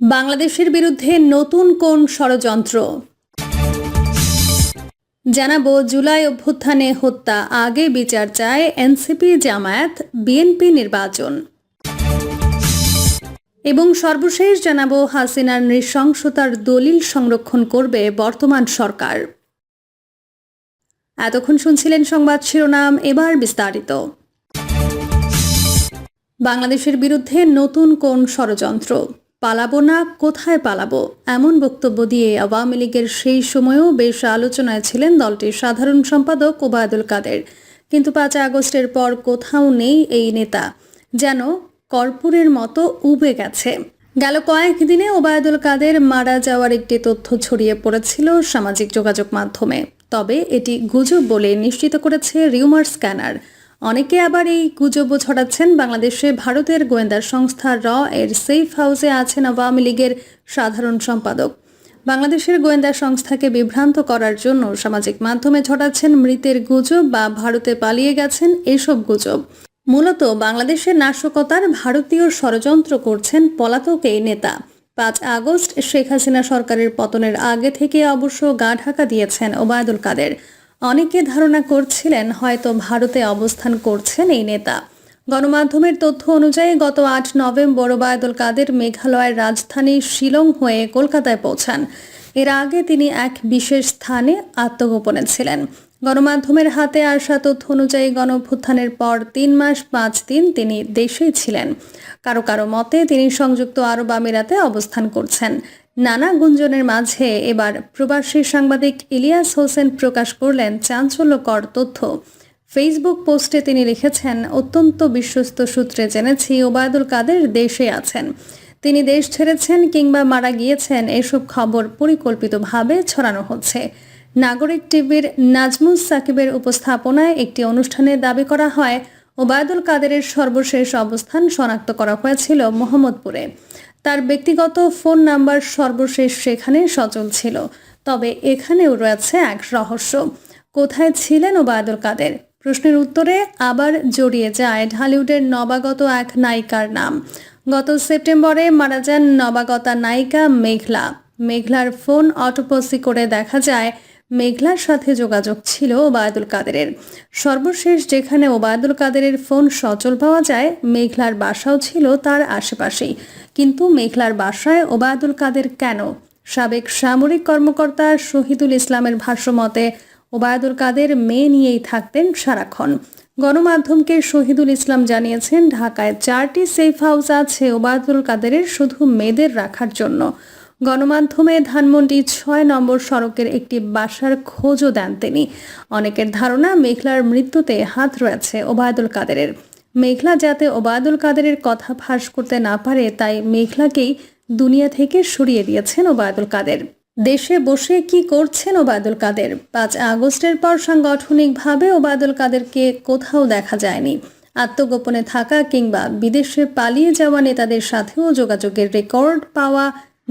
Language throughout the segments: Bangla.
বাংলাদেশের বিরুদ্ধে নতুন কোন ষড়যন্ত্র? জানাব, জুলাই অভ্যুত্থানে হত্যা, আগে বিচার চায় এনসিপি জামায়াত, বিএনপি নির্বাচন। এবং সর্বশেষ জানাব, হাসিনার নৃশংসতার দলিল সংরক্ষণ করবে বর্তমান সরকার। এতক্ষণ শুনছিলেন সংবাদ শিরোনাম, এবার বিস্তারিত। বাংলাদেশের বিরুদ্ধে নতুন কোন ষড়যন্ত্র? পালাবো না, কোথায় পালাবো? এমন বক্তব্য দিয়ে আওয়ামী লীগের সেই সময়েও বেশ আলোচনায় ছিলেন দলটির সাধারণ সম্পাদক ওবায়দুল কাদের। কিন্তু পাঁচ আগস্টের পর কোথাও নেই এই নেতা, যেন কর্পূরের মতো উবে গেছে। গেল কয়েকদিনে ওবায়দুল কাদের মারা যাওয়ার একটি তথ্য ছড়িয়ে পড়েছিল সামাজিক যোগাযোগ মাধ্যমে। তবে এটি গুজব বলে নিশ্চিত করেছে রিউমার স্ক্যানার। অনেকে আবার এই গুজবও ছড়াচ্ছেন। বাংলাদেশে ভারতের গোয়েন্দা সংস্থা র এর সেফ হাউসে আছেন আওয়ামী লীগের সাধারণ সম্পাদক। বাংলাদেশের গোয়েন্দা সংস্থাকে বিভ্রান্ত করার জন্য সামাজিক মাধ্যমে ছড়াচ্ছেন মৃতের গুজব বা ভারতে পালিয়ে গেছেন এসব গুজব। মূলত বাংলাদেশের নাশকতার ভারতীয় ষড়যন্ত্র করছেন পলাতক এই নেতা। পাঁচ আগস্ট শেখ হাসিনা সরকারের পতনের আগে থেকে অবশ্য গা ঢাকা দিয়েছেন ওবায়দুল কাদের। অনেকে ধারণা করছিলেন হয়তো ভারতে অবস্থান করছেন এই নেতা। গণমাধ্যমের তথ্য অনুযায়ী গত আট নভেম্বর ওবায়দুল কাদের মেঘালয়ের রাজধানী শিলং হয়ে কলকাতায় পৌঁছান। এর আগে তিনি এক বিশেষ স্থানে আত্মগোপনে ছিলেন। গণমাধ্যমের হাতে আসা তথ্য অনুযায়ী গণভ্যুত্থানের পর তিন মাস পাঁচ দিন তিনি দেশেই ছিলেন। কারও কারও মতে তিনি সংযুক্ত আরব আমিরাতে অবস্থান করছেন। নানা গুঞ্জনের মাঝে এবার প্রবাসী সাংবাদিক ইলিয়াস হোসেন প্রকাশ করলেন চাঞ্চল্যকর তথ্য। ফেসবুক পোস্টে তিনি লিখেছেন, অত্যন্ত বিশ্বস্ত সূত্রে জেনেছি ওবায়দুল কাদের দেশে আছেন। তিনি দেশ ছেড়েছেন কিংবা মারা গিয়েছেন, এসব খবর পরিকল্পিতভাবে ছড়ানো হচ্ছে। নাগরিক টিভির নাজমুস সাকিবের উপস্থাপনায় একটি অনুষ্ঠানে দাবি করা হয়, ওবায়দুল কাদেরের সর্বশেষ অবস্থান শনাক্ত করা হয়েছিল মোহাম্মদপুরে। তার ব্যক্তিগত ফোন নাম্বার সর্বশেষ সেখানে সচল ছিল। তবে এখানেও রয়েছে এক রহস্য। কোথায় ছিলেন ওবায়দুল কাদের? প্রশ্নের উত্তরে আবার জড়িয়ে যায় ঢালিউডের নবাগত এক নায়িকার নাম। গত সেপ্টেম্বরে মারা যান নবাগতা নায়িকা মেঘলা। মেঘলার ফোন অটোপসি করে দেখা যায় মেঘলার সাথে যোগাযোগ ছিল ওবায়দুল কাদেরের। সর্বশেষ যেখানে ওবায়দুল কাদেরের ফোন সচল পাওয়া যায়, মেঘলার বাসাও ছিল তার আশেপাশেই। কিন্তু মেঘলার বাসায় ওবায়দুল কাদের কেন? সাবেক সামরিক কর্মকর্তা শহীদুল ইসলামের ভাষ্যমতে, ওবায়দুল কাদের মেয়ে নিয়েই থাকতেন সারাক্ষণ। গণমাধ্যমকে শহীদুল ইসলাম জানিয়েছেন, ঢাকায় চারটি সেফ হাউস আছে ওবায়দুল কাদেরের শুধু মেয়েদের রাখার জন্য। গণমাধ্যমে ধানমন্ডি ছয় নম্বর সড়কের একটি বাসার খোঁজও দেন তিনি। অনেকের ধারণা, মেঘলার মৃত্যুতে হাত রয়েছে ওবায়দুল কাদেরের। মেঘলা যাতে ওবায়দুল কাদেরের কথা ফাঁস করতে না পারে, তাই মেঘলাকেই দুনিয়া থেকে সরিয়ে দিয়েছেন ওবায়দুল কাদের। দেশে বসে কি করছেন ওবায়দুল কাদের? পাঁচ আগস্টের পর সাংগঠনিকভাবে ওবায়দুল কাদেরকে কোথাও দেখা যায়নি। আত্মগোপনে থাকা কিংবা বিদেশে পালিয়ে যাওয়া নেতাদের সাথেও যোগাযোগের রেকর্ড পাওয়া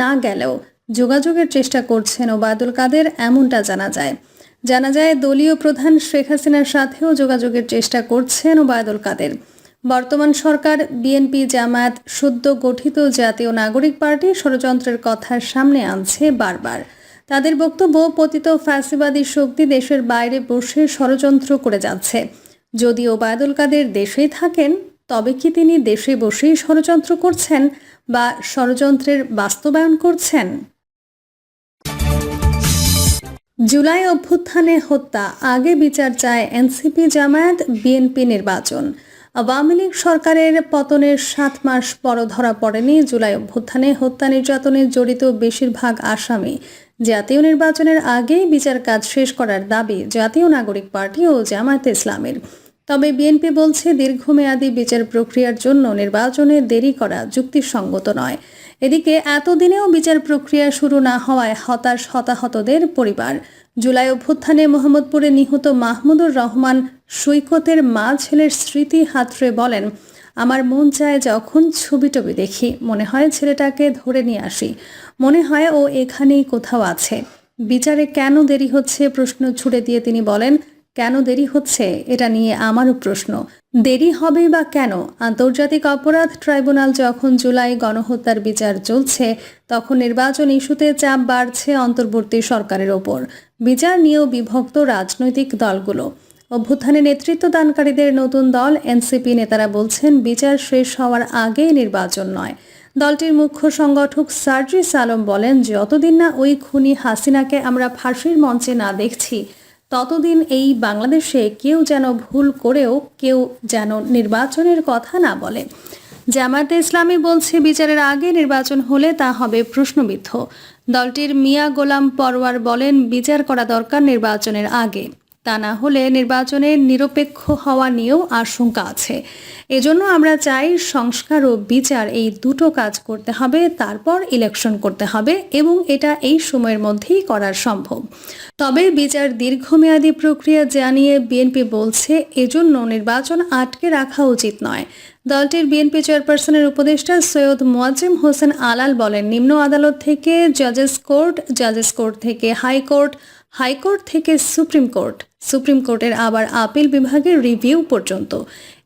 না গেলেও যোগাযোগের চেষ্টা করছেন ওবায়দুল কাদের, এমনটা জানা যায়। জানা যায় দলীয় প্রধান শেখ হাসিনার সাথেও যোগাযোগের চেষ্টা করছেন ওবায়দুল কাদের। বর্তমান সরকার, বিএনপি, জামায়াত, সদ্য গঠিত জাতীয় নাগরিক পার্টি ষড়যন্ত্রের কথা সামনে আনছে বারবার। তাদের বক্তব্য, পতিত ফ্যাসিবাদী শক্তি দেশের বাইরে বসে ষড়যন্ত্র করে যাচ্ছে। যদি ওবায়দুল কাদের দেশেই থাকেন, তবে কি তিনি দেশে বসেই ষড়যন্ত্র করছেন বা ষড়যন্ত্রের বাস্তবায়ন করছেন? জুলাই অভ্যুত্থানে হত্যা, আগে বিচার চায় এনসিপি জামায়াত, বিএনপি নির্বাচন। আওয়ামী লীগ সরকারের পতনের সাত মাস পর ধরা পড়েনি জুলাই অভ্যুত্থানে হত্যা নির্যাতনে জড়িত বেশিরভাগ আসামি। জাতীয় নির্বাচনের আগেই বিচার কাজ শেষ করার দাবি জাতীয় নাগরিক পার্টি ও জামায়াতে ইসলামের। তবে বিএনপি বলছে, দীর্ঘমেয়াদী বিচার প্রক্রিয়ার জন্য নির্বাচনে দেরি করা যুক্তিসঙ্গত নয়। এদিকে এতদিনেও বিচার প্রক্রিয়া শুরু না হওয়ায় হতাশ হতাহতদের পরিবার। জুলাই অভ্যুত্থানে মোহাম্মদপুরে নিহত মাহমুদুর রহমান সৈকতের মা ছেলের স্মৃতি হাতড়ে বলেন, আমার মন চায় যখন ছবি টবি দেখি। মনে হয় ছেলেটাকে ধরে নিয়ে আসি। মনে হয় ও এখানেই কোথাও আছে। বিচারে কেন দেরি হচ্ছে প্রশ্ন ছুড়ে দিয়ে তিনি বলেন কেন দেরি হচ্ছে? এটা নিয়ে আমারও প্রশ্ন। দেরি হবে বা কেন? আন্তর্জাতিক অপরাধ ট্রাইব্যুনাল যখন জুলাই গণহত্যার বিচার চলছে, তখন নির্বাচন ইস্যুতে চাপ বাড়ছে অন্তর্বর্তী সরকারের ওপর। বিচার নিয়েও বিভক্ত রাজনৈতিক দলগুলো। অভ্যুত্থানে নেতৃত্ব দানকারীদের নতুন দল, এনসিপি নেতারা বলছেন, বিচার শেষ হওয়ার আগে নির্বাচন নয়। দলটির মুখ্য সংগঠক সার্জিস আলম বলেন, যতদিন না ওই খুনি হাসিনাকে আমরা ফাঁসির মঞ্চে না দেখছি ততদিন এই বাংলাদেশে কেউ যেন ভুল করেও কেউ যেন নির্বাচনের কথা না বলে। জামায়াতে ইসলামী বলছে, বিচারের আগে নির্বাচন হলে তা হবে প্রশ্নবিদ্ধ। দলটির মিয়া গোলাম পরওয়ার বলেন, বিচার করা দরকার নির্বাচনের আগে। তা না হলে নির্বাচনের নিরপেক্ষ হওয়া নিয়েও আশঙ্কা আছে। এজন্য আমরা চাই সংস্কার ও বিচার এই দুটো কাজ করতে হবে, তারপর ইলেকশন করতে হবে এবং এটা এই সময়ের মধ্যেই করা সম্ভব। তবে বিচার দীর্ঘমেয়াদী প্রক্রিয়া জানিয়ে বিএনপি বলছে, এজন্য নির্বাচন আটকে রাখা উচিত নয়। দলটির বিএনপি চেয়ারপারসনের উপদেষ্টা সৈয়দ মোয়াজ্জেম হোসেন আলাল বলেন, নিম্ন আদালত থেকে জাজেস কোর্ট জাজেস কোর্ট থেকে হাইকোর্ট হাইকোর্ট থেকে সুপ্রিম কোর্ট। সুপ্রিম কোর্টের আবার আপিল বিভাগের রিভিউ পর্যন্ত।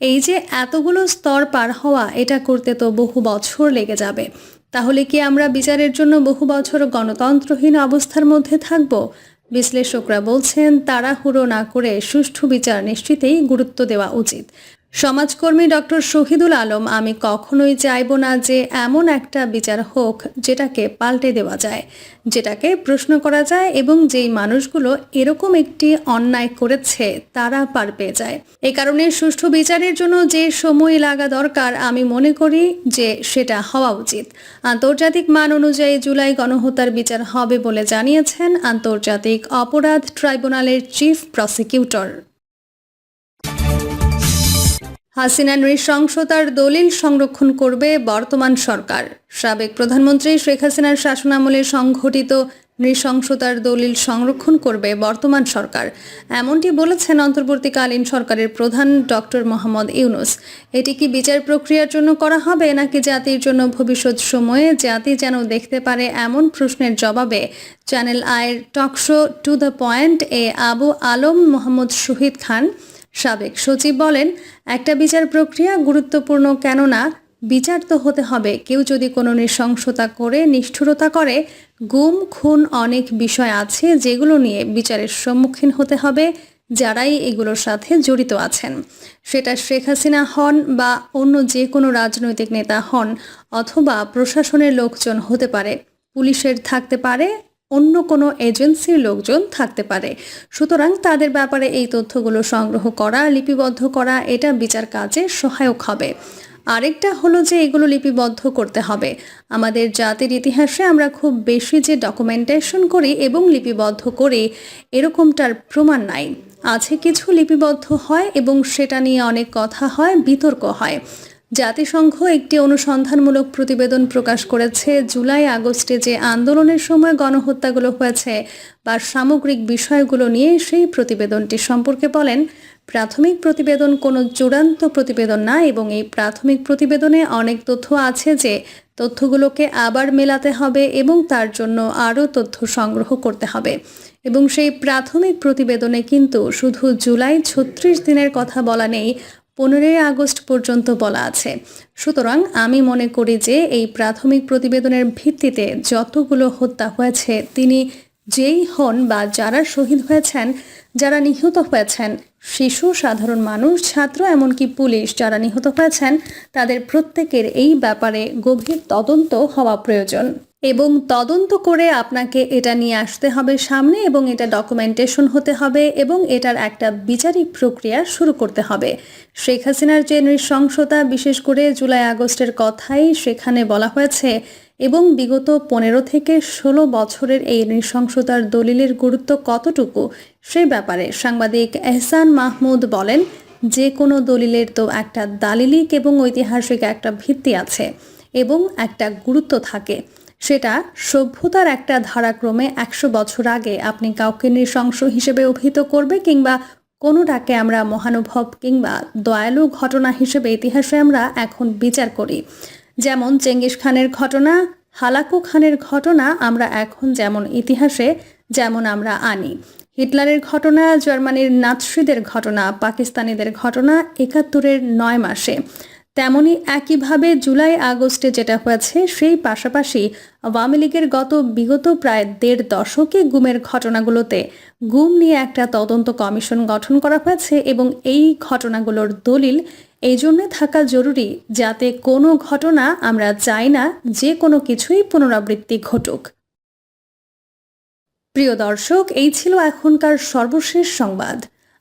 এই যে এতগুলো স্তর পার হওয়া, এটা করতে তো বহু বছর লেগে যাবে। তাহলে কি আমরা বিচারের জন্য বহু বছর গণতন্ত্রহীন অবস্থার মধ্যে থাকব? বিশ্লেষকরা বলছেন, তাড়াহুড়ো না করে সুষ্ঠু বিচার নিশ্চিতেই গুরুত্ব দেওয়া উচিত। সমাজকর্মী ডক্টর শহীদুল আলম, আমি কখনোই চাইব না যে এমন একটা বিচার হোক যেটাকে পাল্টে দেওয়া যায়, যেটাকে প্রশ্ন করা যায় এবং যেই মানুষগুলো এরকম একটি অন্যায় করেছে তারা পার পেয়ে যায়। এ কারণে সুষ্ঠু বিচারের জন্য যে সময় লাগা দরকার, আমি মনে করি যে সেটা হওয়া উচিত। আন্তর্জাতিক মান অনুযায়ী জুলাই গণহত্যার বিচার হবে বলে জানিয়েছেন আন্তর্জাতিক অপরাধ ট্রাইব্যুনালের চিফ প্রসিকিউটর। হাসিনা নৃশংসতার দলিল সংরক্ষণ করবে বর্তমান সরকার। সাবেক প্রধানমন্ত্রী শেখ হাসিনার শাসনামলে সংঘটিত নৃশংসতার দলিল সংরক্ষণ করবে বর্তমান সরকার। এমনটি বলেছেন অন্তর্বর্তীকালীন সরকারের প্রধান ডক্টর মোহাম্মদ ইউনুস। এটি কি বিচার প্রক্রিয়ার জন্য করা হবে নাকি জাতির জন্য ভবিষ্যৎ সময়ে? জাতি যেন দেখতে পারে এমন প্রশ্নের জবাবে চ্যানেল আয়ের talk show to the point এ আবু আলম মোহাম্মদ শহীদ খান। সাবেক সচিব বলেন, একটা বিচার প্রক্রিয়া গুরুত্বপূর্ণ কেননা বিচার তো হতে হবে। কেউ যদি কোনো নৃশংসতা করে, নিষ্ঠুরতা করে, গুম, খুন অনেক বিষয় আছে যেগুলো নিয়ে বিচারের সম্মুখীন হতে হবে, যারাই এগুলোর সাথে জড়িত আছেন। সেটা শেখ হাসিনা হন বা অন্য যে কোনো রাজনৈতিক নেতা হন অথবা প্রশাসনের লোকজন হতে পারে, পুলিশের থাকতে পারে অন্য কোনো এজেন্সির লোকজন থাকতে পারে। সুতরাং তাদের ব্যাপারে এই তথ্যগুলো সংগ্রহ করা, লিপিবদ্ধ করা, এটা বিচার কাজে সহায়ক হবে। আরেকটা হলো যে এগুলো লিপিবদ্ধ করতে হবে। আমাদের জাতির ইতিহাসে আমরা খুব বেশি যে ডকুমেন্টেশন করি এবং লিপিবদ্ধ করি, এরকমটার প্রমাণ নাই। আছে কিছু লিপিবদ্ধ হয় এবং সেটা নিয়ে অনেক কথা হয়, বিতর্ক হয়। জাতিসংঘ একটি অনুসন্ধানমূলক প্রতিবেদন প্রকাশ করেছে, জুলাই আগস্টে যে আন্দোলনের সময় গণহত্যাগুলো হয়েছে বা সামগ্রিক বিষয়গুলো নিয়ে সেই প্রতিবেদনটি সম্পর্কে বলেন, প্রাথমিক প্রতিবেদন কোনো চূড়ান্ত প্রতিবেদন না এবং এই প্রাথমিক প্রতিবেদনে অনেক তথ্য আছে যে তথ্যগুলোকে আবার মেলাতে হবে এবং তার জন্য আরও তথ্য সংগ্রহ করতে হবে। এবং সেই প্রাথমিক প্রতিবেদনে কিন্তু শুধু জুলাই ছত্রিশ দিনের কথা বলা নেই পনেরোই আগস্ট পর্যন্ত বলা আছে। সুতরাং আমি মনে করি যে এই প্রাথমিক প্রতিবেদনের ভিত্তিতে যতগুলো হত্যা হয়েছে, তিনি যেই হন বা যারা শহীদ হয়েছেন, যারা নিহত হয়েছেন, শিশু, সাধারণ মানুষ, ছাত্র, এমনকি পুলিশ যারা নিহত হয়েছেন, তাদের প্রত্যেকের এই ব্যাপারে গভীর তদন্ত হওয়া প্রয়োজন। এবং তদন্ত করে আপনাকে এটা নিয়ে আসতে হবে সামনে এবং এটা ডকুমেন্টেশন হতে হবে এবং এটার একটা বিচারিক প্রক্রিয়া শুরু করতে হবে। শেখ হাসিনার যে নৃশংসতা, বিশেষ করে জুলাই আগস্টের কথাই সেখানে বলা হয়েছে এবং বিগত পনেরো থেকে ষোলো বছরের এই নৃশংসতার দলিলের গুরুত্ব কতটুকু সে ব্যাপারে সাংবাদিক এহসান মাহমুদ বলেন, যে কোনো দলিলের তো একটা দালিলিক এবং ঐতিহাসিক একটা ভিত্তি আছে এবং একটা গুরুত্ব থাকে। সেটা সভ্যতার একটা ধারাক্রমে একশো বছর আগে আপনি কাউকে নৃশংস হিসেবে অভিহিত করবে কিংবা কোনোটাকে আমরা মহানুভব কিংবা দয়ালু ঘটনা হিসেবে ইতিহাসে আমরা এখন বিচার করি। যেমন চেঙ্গিস খানের ঘটনা, হালাকু খানের ঘটনা আমরা এখন যেমন ইতিহাসে যেমন আমরা আনি। হিটলারের ঘটনা, জার্মানির নাৎসিদের ঘটনা, পাকিস্তানিদের ঘটনা একাত্তরের নয় মাসে। তেমনি একইভাবে জুলাই আগস্টে যেটা হয়েছে, সেই পাশাপাশি আওয়ামী লীগের গত বিগত প্রায় দেড় দশকে গুমের ঘটনাগুলোতে গুম নিয়ে একটা তদন্ত কমিশন গঠন করা হয়েছে এবং এই ঘটনাগুলোর দলিল এই জন্য থাকা জরুরি যাতে কোনো ঘটনা আমরা চাই না, যে কোনো কিছুই পুনরাবৃত্তি ঘটুক। প্রিয় দর্শক, এই ছিল এখনকার সর্বশেষ সংবাদ।